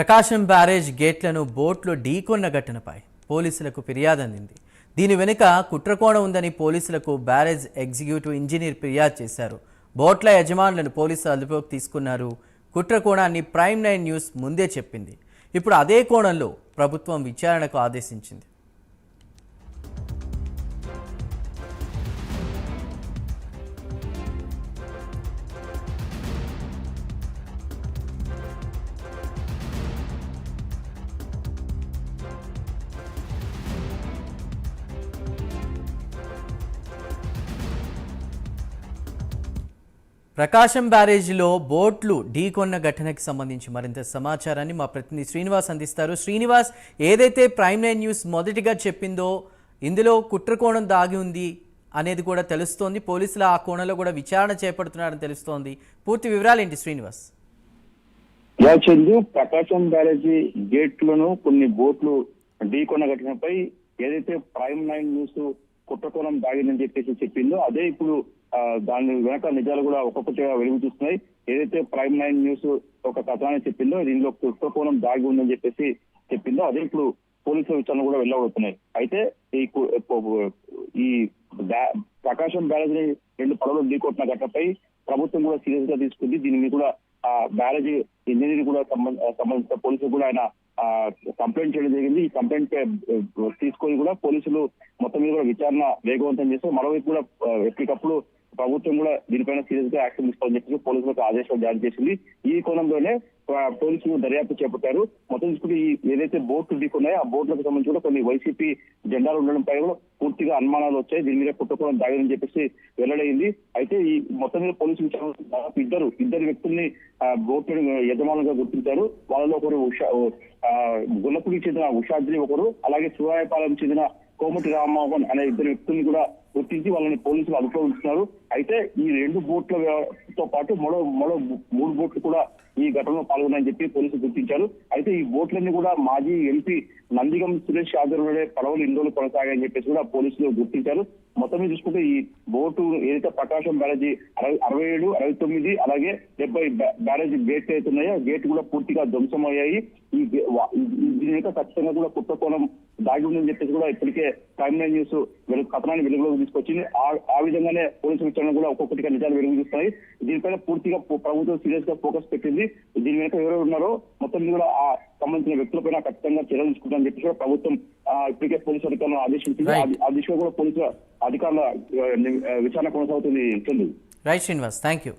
ప్రకాశం barrage గేట్లను బోట్లో ఢీకొన్న ఘటనపై పోలీసులకు ఫిర్యాదు అందింది దీని వెనుక కుట్రకోణం ఉందని పోలీసులకు బ్యారేజ్ ఎగ్జిక్యూటివ్ ఇంజనీర్ ఫిర్యాదు చేశారు. బోట్ల యజమానులను పోలీసులు అదుపులోకి తీసుకున్నారు. కుట్రకోణాన్ని ప్రైమ్ నైన్ న్యూస్ ముందే చెప్పింది. ఇప్పుడు అదే కోణంలో ప్రభుత్వం విచారణకు ఆదేశించింది. ప్రకాశం బ్యారేజీలో బోట్లు ఢీకొన్న ఘటనకి సంబంధించి మరింత సమాచారాన్ని మా ప్రతినిధి శ్రీనివాస్ అందిస్తారు. శ్రీనివాస్ ఏదైతే ప్రైమ్ నైన్ న్యూస్ మొదటిగా చెప్పిందో ఇందులో కుట్రకోణం దాగి ఉంది అనేది కూడా తెలుస్తోంది. పోలీసులు ఆ కోణంలో కూడా విచారణ చేపడుతున్నారని తెలుస్తోంది. పూర్తి వివరాలు ఏంటి శ్రీనివాస్ చందు. ప్రకాశం బ్యారేజీ గేట్లను కొన్ని బోట్లు ఢీకొన్న ఘటనపై ఏదైతే ప్రైమ్ నైన్ న్యూస్ కుట్రకోణం దాగిందని చెప్పేసి చెప్పిందో అదే ఇప్పుడు దాని వెనక నిజాలు కూడా ఒక్కొక్కటిగా వెలుగు చూస్తున్నాయి. ఏదైతే ప్రైమ్ నైన్ న్యూస్ ఒక కథనాన్ని చెప్పిందో దీనిలో కుట్రకోణం దాగి ఉందని చెప్పేసి చెప్పిందో అదే ఇప్పుడు పోలీసుల విచారణ కూడా వెళ్ళబడుతున్నాయి అయితే ఈ ఈ ప్రకాశం బ్యారేజ్ రెండు పడవలు ఢీకొట్టిన ఘటనపై ప్రభుత్వం కూడా సీరియస్గా తీసుకుంది. దీని మీద కూడా ఆ బ్యారేజ్ ఇంజనీర్ కూడా సంబంధించిన పోలీసులు కూడా ఆయన ఆ, కంప్లైంట్ చేయడం జరిగింది. ఈ కంప్లైంట్ తీసుకొని కూడా పోలీసులు మొత్తం మీద కూడా విచారణ వేగవంతం చేస్తూ మరోవైపు కూడా ఎప్పటికప్పుడు ప్రభుత్వం కూడా దీనిపైన సీరియస్గా యాక్షన్ తీసుకోవాలని చెప్పేసి పోలీసులకు ఆదేశాలు జారీ చేసింది. ఈ కోణంలోనే పోలీసులు దర్యాప్తు చేపట్టారు. మొత్తం చూసుకుంటే ఈ ఏదైతే బోట్లు ఢీకున్నాయో ఆ బోట్లకు సంబంధించి కూడా కొన్ని వైసీపీ జెండాలు ఉండడంపై కూడా పూర్తిగా అనుమానాలు వచ్చాయి. దీని మీద కుట్రకోణం దాగిందని చెప్పేసి వెల్లడైంది. అయితే ఈ మొత్తం మీద పోలీసు విచారణ దాదాపు ఇద్దరు ఇద్దరు వ్యక్తుల్ని బోట్ యజమానులుగా గుర్తించారు. వాళ్ళలో ఒకరు ఉషా ఆ, గుల్లపూడికి చెందిన ఉషాద్రి ఒకరు అలాగే శివాయపాలెం చెందిన కోమటి రామ్మోహన్ అనే ఇద్దరు వ్యక్తుల్ని కూడా గుర్తించి వాళ్ళని పోలీసులు అదుపులో ఉంచుతున్నారు. అయితే ఈ రెండు బోట్ల తో పాటు మరో మరో మూడు బోట్లు కూడా ఈ ఘటనలో పాల్గొన్నాయని చెప్పి పోలీసులు గుర్తించారు. అయితే ఈ బోట్లన్నీ కూడా మాజీ ఎంపీ నందిగం సురేష్ ఆధ్వర్యంలోనే పడవలు ఇన్ని రోజులు కొనసాగాయని చెప్పేసి కూడా పోలీసులు గుర్తించారు. మొత్తం మీద చూసుకుంటే ఈ బోటు ఏదైతే ప్రకాశం బ్యారేజీ అరవై అరవై ఏడు అరవై తొమ్మిది అలాగే డెబ్బై బ్యా- బ్యారేజీ గేట్ అయితే ఉన్నాయో గేట్ కూడా పూర్తిగా ధ్వంసమయ్యాయి ఈ ఈ- దీని యొక్క ఖచ్చితంగా కూడా కుట్రకోణం దాగి ఉందని చెప్పేసి కూడా ఇప్పటికే టైమ్ లైన్ న్యూస్ వెలుగు కథనాన్ని వెలుగులోకి తీసుకొచ్చింది. ఆ- విధంగానే పోలీసు విచారణ కూడా ఒక్కొక్కటిగా నిజాలు వెలుగు చూస్తున్నాయి దీనిపైన పూర్తిగా ప్రభుత్వం సీరియస్గా ఫోకస్ పెట్టింది. దీని వెనుక ఎవరెవరు ఉన్నారో మొత్తం మీద కూడా ఆ సంబంధించిన వ్యక్తులపైన ఖచ్చితంగా చర్యలు తీసుకుంటామని చెప్పేసి కూడా ప్రభుత్వం ఇప్పటికే పోలీసు అధికారులను ఆదేశించింది. ఆ- దిశగా కూడా పోలీసు అధికారుల విచారణ కొనసాగుతుంది. Right Srinivas thank you